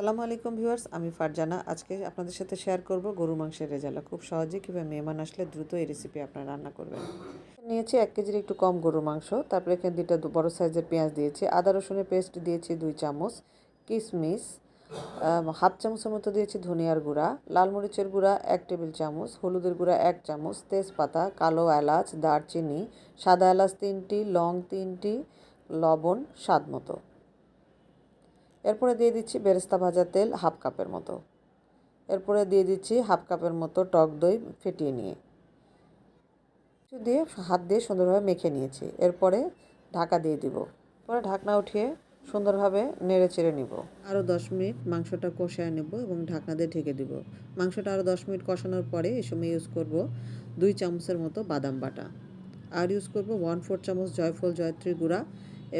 সালামু আলাইকুম ভিউয়ার্স, আমি ফারজানা। আজকে আপনাদের সাথে শেয়ার করব গরু মাংসের রেজালা খুব সহজে কীভাবে মেহমান আসলে দ্রুত এই রেসিপি আপনারা রান্না করবেন। নিয়েছি এক কেজির একটু কম গরুর মাংস, তারপরে এখানে দুইটা দু- বড় সাইজের পেঁয়াজ দিয়েছি, আদা রসুনের পেস্ট দিয়েছি দুই চামচ কিশমিশ হাফ চামচের মতো দিয়েছি ধনিয়ার গুঁড়া, লাল মরিচের গুঁড়া এক টেবিল চামচ, হলুদের গুঁড়া এক চামচ, তেজপাতা, কালো এলাচ, দারচিনি, সাদা এলাচ তিনটি, লং তিনটি, লবণ স্বাদ মতো। এরপরে দিয়ে দিচ্ছি বেরেস্তা ভাজা তেল হাফ কাপের মতো। এরপরে দিয়ে দিচ্ছি হাফ কাপের মতো টক দই ফেটিয়ে নিয়ে। কিছু দিয়ে হাত দিয়ে সুন্দরভাবে মেখে নিয়েছি। এরপরে ঢাকা দিয়ে দিব। পরে ঢাকনা উঠিয়ে সুন্দরভাবে নেড়ে চেড়ে নিব। আরও দশ মিনিট মাংসটা কষায় নেব এবং ঢাকনা দিয়ে ঢেকে দিব। মাংসটা আরও দশ মিনিট কষানোর পরে এই সময় ইউজ করব দুই চামচের মতো বাদাম বাটা। আর ইউজ করব ওয়ান ফোর চামচ জয়ফল জয়ত্রী গুঁড়া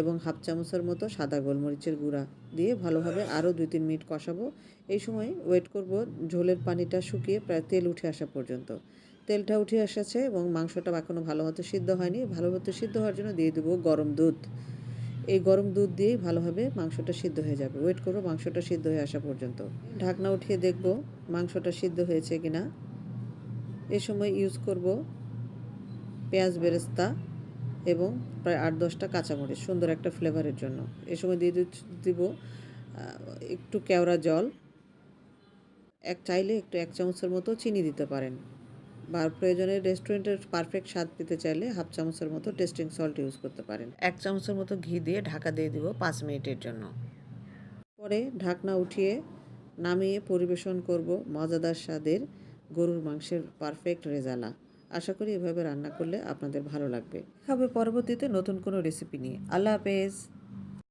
এবং হাফ চামচের মতো সাদা গোলমরিচের গুঁড়া দিয়ে ভালোভাবে আরও দুই তিন মিনিট কষাবো। এই সময় ওয়েট করব ঝোলের পানিটা শুকিয়ে প্রায় তেল উঠে আসা পর্যন্ত। তেলটা উঠে এসেছে এবং মাংসটা এখনও ভালো মতো সিদ্ধ হয়নি। ভালো মতো সিদ্ধ হওয়ার জন্য দিয়ে দেবো গরম দুধ। এই গরম দুধ দিয়েই ভালোভাবে মাংসটা সিদ্ধ হয়ে যাবে। ওয়েট করব মাংসটা সিদ্ধ হয়ে আসা পর্যন্ত। ঢাকনা উঠিয়ে দেখব মাংসটা সিদ্ধ হয়েছে কিনা। এ সময় ইউজ করব পেঁয়াজ বেরেস্তা এবং প্রায় আট দশটা কাঁচামরিচ, সুন্দর একটা ফ্লেভারের জন্য। এ সময় দিয়ে দিব একটু কেওড়া জল। এক চাইলে একটু এক চামচের মতো চিনি দিতে পারেন। বা প্রয়োজনে রেস্টুরেন্টের পারফেক্ট স্বাদ পেতে চাইলে হাফ চামচের মতো টেস্টিং সল্ট ইউজ করতে পারেন। এক চামচের মতো ঘি দিয়ে ঢাকা দিয়ে দিব পাঁচ মিনিটের জন্য। পরে ঢাকনা উঠিয়ে নামিয়ে পরিবেশন করব মজাদার স্বাদের গরুর মাংসের পারফেক্ট রেজালা। আশা করি এভাবে রান্না করলে আপনাদের ভালো লাগবে। হবে পরবর্তীতে নতুন কোনো রেসিপি নিয়ে। আল্লাহ হাফেজ।